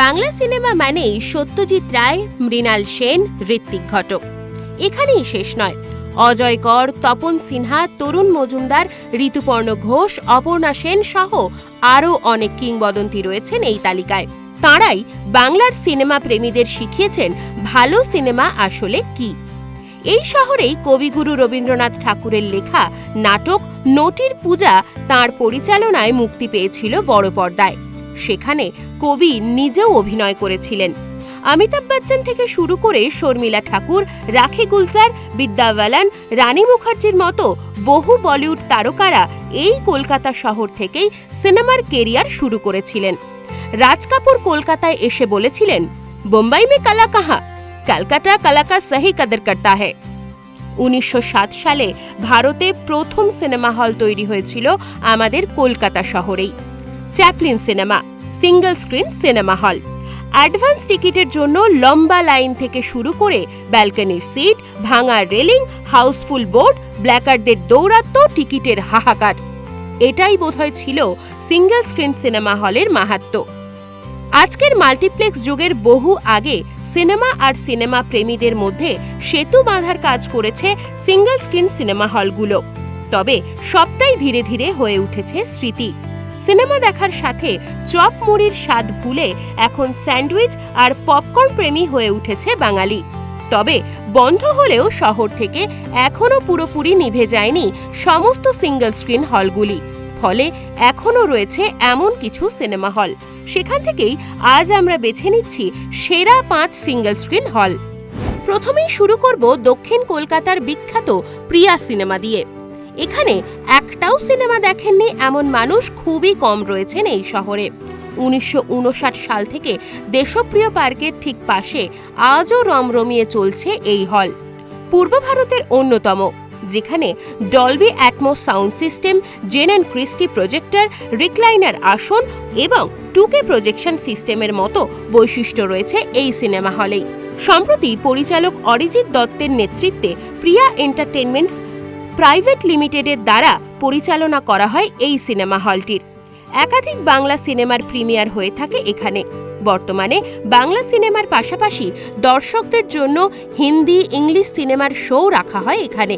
Bangla cinema মানেই সত্যজিৎ রায়, মৃণাল সেন ঋত্বিক ঘটক। এখানেই শেষ নয়। অজয় কর, তপন সিনহা, তরুণ মজুমদার, ঋতুপর্ণ ঘোষ, অপর্ণা সেন সহ আরও অনেক কিংবদন্তি রয়েছেন এই তালিকায়। তাঁরাই বাংলার সিনেমা প্রেমীদের শিখিয়েছেন ভালো সিনেমা আসলে কি। এই শহরেই কবিগুরু রবীন্দ্রনাথ ঠাকুরের লেখা, নাটক, নটির পূজা তার পরিচালনায় মুক্তি পেয়েছিল বড় পর্দায়। সেখানে কবি নিজেও অভিনয় করেছিলেন। অমিতাভ বচ্চন থেকে শুরু করে শর্মিলা ঠাকুর, রাখি গুলজার, বিদ্যা বালান, রানী মুখার্জির মতো বহু বলিউড তারকারা এই কলকাতা শহর থেকেই সিনেমার কেরিয়ার শুরু করেছিলেন। রাজ কাপুর কলকাতায় এসে বলেছিলেন, বোম্বাই মে কালা কাহা? ক্যালকাটা কালাকা সহি কদর করতা হ্যায়। উনিশশো সালে ভারতে প্রথম সিনেমা হল তৈরি হয়েছিল আমাদের কলকাতা শহরেই। Chaplin cinema single screen cinema hall advance টিকিটের জন্য লম্বা লাইন থেকে শুরু করে ব্যালকনির সিট ভাঙা রেলিং হাউসফুল বোর্ড ব্ল্যাকারদের দৌরাত্ম টিকিটের হাহাকার। এটাই বোধহয় ছিল সিঙ্গল স্ক্রিন সিনেমা হলের মাহাত্ম্য। আজকের মাল্টিপ্লেক্স যুগের বহু আগে সিনেমা আর সিনেমা প্রেমীদের মধ্যে সেতু বাঁধার কাজ করেছে সিঙ্গল স্ক্রিন সিনেমা হলগুলো তবে সবটাই ধীরে ধীরে হয়ে উঠেছে স্মৃতি। সিনেমা দেখার সাথে চপ মুড়ির স্বাদ ভুলে এখন স্যান্ডউইচ আর পপকর্ন প্রেমী হয়ে উঠেছে বাঙালি। তবে বন্ধ হলেও শহর থেকে এখনও পুরোপুরি নিভে যায়নি সমস্ত সিঙ্গল স্ক্রিন হলগুলি। ফলে এখনও রয়েছে এমন কিছু সিনেমা হল। সেখান থেকেই আজ আমরা বেছে নিচ্ছি সেরা পাঁচ সিঙ্গল স্ক্রিন হল। প্রথমেই শুরু করব দক্ষিণ কলকাতার বিখ্যাত প্রিয়া সিনেমা দিয়ে। এখানে একটাও সিনেমা দেখেননি এমন মানুষ খুবই কম রয়েছেন এই শহরে। উনিশশো উনষাট সাল থেকে দেশপ্রিয় পার্কের ঠিক পাশে আজও রমরমিয়ে চলছে এই হল। পূর্ব ভারতের অন্যতম, যেখানে ডলবি অ্যাটমোস সাউন্ড সিস্টেম জেন অ্যান্ড ক্রিস্টি প্রজেক্টর রিক্লাইনার আসন এবং টুকে প্রজেকশন সিস্টেমের মতো বৈশিষ্ট্য রয়েছে এই সিনেমা হলেই। সম্প্রতি পরিচালক অরিজিৎ দত্তের নেতৃত্বে প্রিয়া এন্টারটেনমেন্টস প্রাইভেট লিমিটেডের দ্বারা পরিচালনা করা হয় এই সিনেমা হলটির। একাধিক বাংলা সিনেমার প্রিমিয়ার হয়ে থাকে এখানে। বর্তমানে বাংলা সিনেমার পাশাপাশি দর্শকদের জন্য হিন্দি, ইংলিশ সিনেমার শো রাখা হয় এখানে।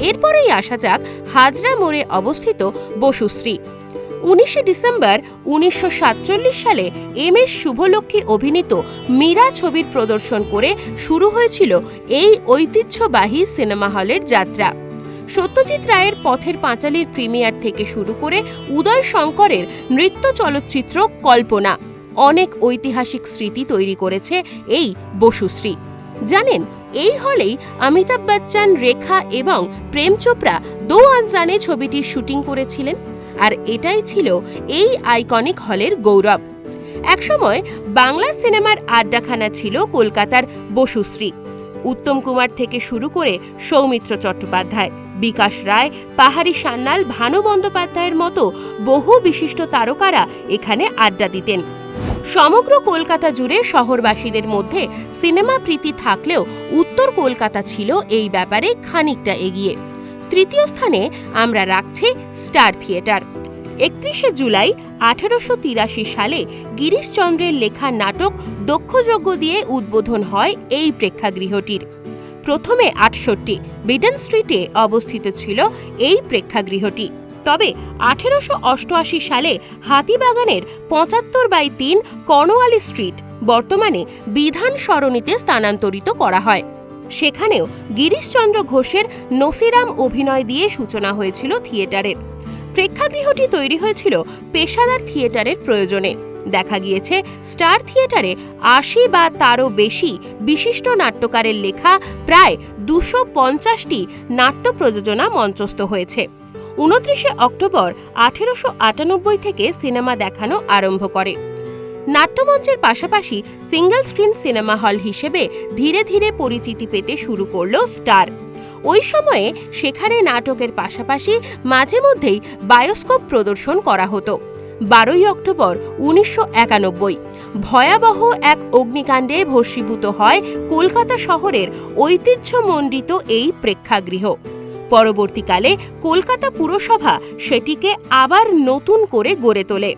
এরপরেই আসা যাক হাজরা মোড়ে অবস্থিত বসুশ্রী। উনিশে ডিসেম্বর উনিশশো সাতচল্লিশ সালে এম এস শুভলক্ষ্মী অভিনীত মীরা ছবির প্রদর্শন করে শুরু হয়েছিল এই ঐতিহ্যবাহী সিনেমা হলের যাত্রা। সত্যজিৎ রায়ের পথের পাঁচালীর প্রিমিয়ার থেকে শুরু করে উদয় শঙ্করের নৃত্য চলচ্চিত্র কল্পনা অনেক ঐতিহাসিক স্মৃতি তৈরি করেছে এই বসুশ্রী। জানেন, এই হলেই অমিতাভ বচ্চন, রেখা এবং প্রেম চোপড়া দো আনজানে ছবিটির শুটিং করেছিলেন। আর এটাই ছিল এই আইকনিক হলের গৌরব। একসময় বাংলা সিনেমার আড্ডাখানা ছিল কলকাতার বসুশ্রী। উত্তম কুমার থেকে শুরু করে সৌমিত্র চট্টোপাধ্যায়, বিকাশ রায়, পাহাড়ি সান্যাল, ভানু বন্দ্যোপাধ্যায়ের মতো বহু বিশিষ্ট তারকারা এখানে আড্ডা দিতেন। সমগ্র কলকাতা জুড়ে শহরবাসীদের মধ্যে সিনেমা প্রীতি থাকলেও উত্তর কলকাতা ছিল এই ব্যাপারে খানিকটা এগিয়ে। তৃতীয় স্থানে আমরা রাখছি স্টার থিয়েটার। একত্রিশে জুলাই আঠারোশো তিরাশি সালে গিরিশচন্দ্রের লেখা নাটক দক্ষযজ্ঞ দিয়ে উদ্বোধন হয় এই প্রেক্ষাগৃহটির। প্রথমে আটষট্টি বিডন স্ট্রিটে অবস্থিত ছিল এই প্রেক্ষাগৃহটি। তবে আঠেরোশো অষ্টআশি সালে হাতিবাগানের পঁচাত্তর বাই তিন কর্নওয়ালি স্ট্রিট বর্তমানে বিধান সরণিতে স্থানান্তরিত করা হয়। সেখানেও গিরিশচন্দ্র ঘোষের নসিরাম অভিনয় দিয়ে সূচনা হয়েছিল থিয়েটারের। প্রেক্ষাগৃহটি তৈরি হয়েছিল পেশাদার থিয়েটারের প্রয়োজনে। দেখা গিয়েছে, স্টার থিয়েটারে আশি বা তারও বেশি বিশিষ্ট নাট্যকারের লেখা প্রায় দুশো পঞ্চাশটি নাট্য প্রযোজনা মঞ্চস্থ হয়েছে। উনত্রিশে অক্টোবর আঠেরোশো আটানব্বই থেকে সিনেমা দেখানো আরম্ভ করে। নাট্যমঞ্চের পাশাপাশি সিঙ্গল স্ক্রিন সিনেমা হল হিসেবে ধীরে ধীরে পরিচিতি পেতে শুরু করল স্টার। ওই সময়ে সেখানে নাটকের পাশাপাশি মাঝে মধ্যেই বায়োস্কোপ প্রদর্শন করা হতো। বারোই অক্টোবর উনিশশো একানব্বই। ভয়াবহ এক অগ্নিকাণ্ডে ভস্মীভূত হয় কলকাতা শহরের ঐতিহ্যমণ্ডিত এই প্রেক্ষাগৃহ। পরবর্তীকালে কলকাতা পুরসভা সেটিকে আবার নতুন করে গড়ে তোলে।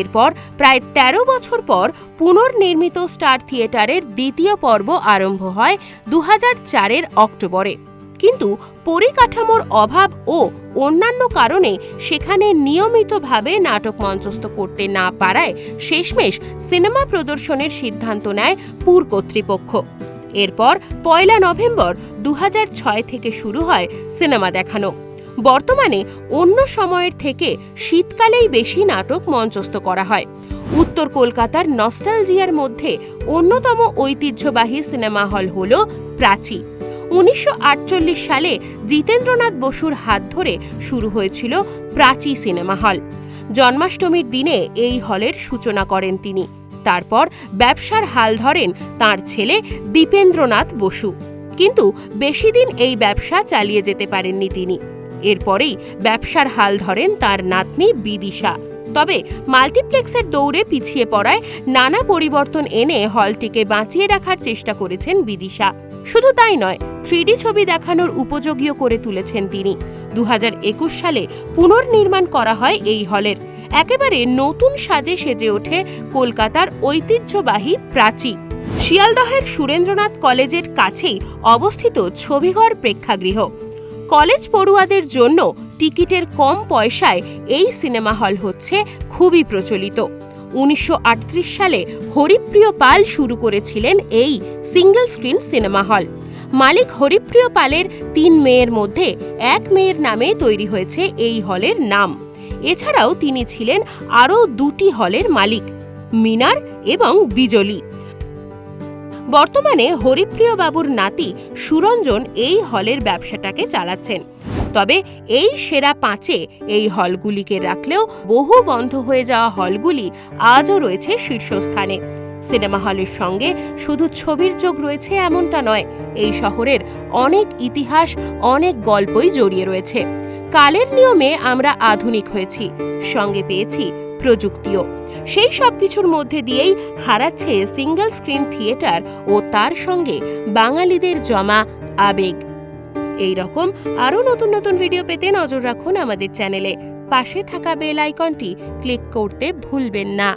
এরপর প্রায় ১৩ বছর পর পুনর্নির্মিত স্টার থিয়েটারের দ্বিতীয় পর্ব আরম্ভ হয় দু চারের অক্টোবরে। কিন্তু পরিকাঠামোর অভাব ও অন্যান্য কারণে সেখানে নিয়মিতভাবে নাটক মঞ্চস্থ করতে না পারায় শেষমেশ সিনেমা প্রদর্শনের সিদ্ধান্ত নেয় পুর কর্তৃপক্ষ। এরপর পয়লা নভেম্বর দু হাজার ছয় থেকে শুরু হয় সিনেমা দেখানো। বর্তমানে অন্য সময়ের থেকে শীতকালেই বেশি নাটক মঞ্চস্থ করা হয়। উত্তর কলকাতার নস্টালজিয়ার মধ্যে অন্যতম ঐতিহ্যবাহী সিনেমা হল হল প্রাচী। উনিশশো আটচল্লিশ সালে জিতেন্দ্রনাথ বসুর হাত ধরে শুরু হয়েছিল প্রাচী সিনেমা হল। জন্মাষ্টমীর দিনে এই হলের সূচনা করেন তিনি। তারপর ব্যবসার হাল ধরেন তার ছেলে দীপেন্দ্রনাথ বসু। কিন্তু বেশি দিন এই ব্যবসা চালিয়ে যেতে পারেননি তিনি। এরপরেই ব্যবসার হাল ধরেন তার নাতনি বিদিশা। তবে মাল্টিপ্লেক্সের দৌড়ে পিছিয়ে পড়ায় নানা পরিবর্তন এনে হলটিকে বাঁচিয়ে রাখার চেষ্টা করেছেন বিদিশা। শুধু তাই নয়, থ্রিডি ছবি দেখানোর উপযোগীও করে তুলেছেন তিনি। দু হাজার একুশ সালে পুনর্নির্মাণ করা হয় এই হলের। একেবারে নতুন সাজে সেজে ওঠে কলকাতার ঐতিহ্যবাহী প্রাচী। শিয়ালদহের সুরেন্দ্রনাথ কলেজের কাছেই অবস্থিত ছবিঘর প্রেক্ষাগৃহ। কলেজ পড়ুয়াদের জন্য টিকিটের কম পয়সায় এই সিনেমা হল হচ্ছে খুবই প্রচলিত। উনিশশো আটত্রিশ সালে হরিপ্রিয় পাল শুরু করেছিলেন এই সিঙ্গেল স্ক্রিন সিনেমা হল। মালিক হরিপ্রিয় পালের তিন মেয়ের মধ্যে এক মেয়ের নামে তৈরি হয়েছে এই হলের নাম। এছাড়াও তিনি ছিলেন আরও দুটি হলের মালিক, মিনার এবং বিজলি। বর্তমানে হরিপ্রিয় বাবুর নাতি সুরঞ্জন এই হলের ব্যবসাটাকে চালাচ্ছেন। তবে এই সেরা পাঁচে এই হলগুলিকে রাখলেও বহু বন্ধ হয়ে যাওয়া হলগুলি আজও রয়েছে শীর্ষস্থানে। সিনেমা হলের সঙ্গে শুধু ছবির যোগ রয়েছে এমনটা নয়, এই শহরের অনেক ইতিহাস, অনেক গল্পই জড়িয়ে রয়েছে। কালের নিয়মে আমরা আধুনিক হয়েছি। সঙ্গে পেয়েছি প্রযুক্তিও। সেই সব কিছুর মধ্যে দিয়েই হারাচ্ছে সিঙ্গেল স্ক্রিন থিয়েটার ও তার সঙ্গে বাঙালিদের জমা আবেগ। এই রকম আরও নতুন নতুন ভিডিও পেতে নজর রাখুন আমাদের চ্যানেলে পাশে থাকা বেল আইকনটি ক্লিক করতে ভুলবেন না।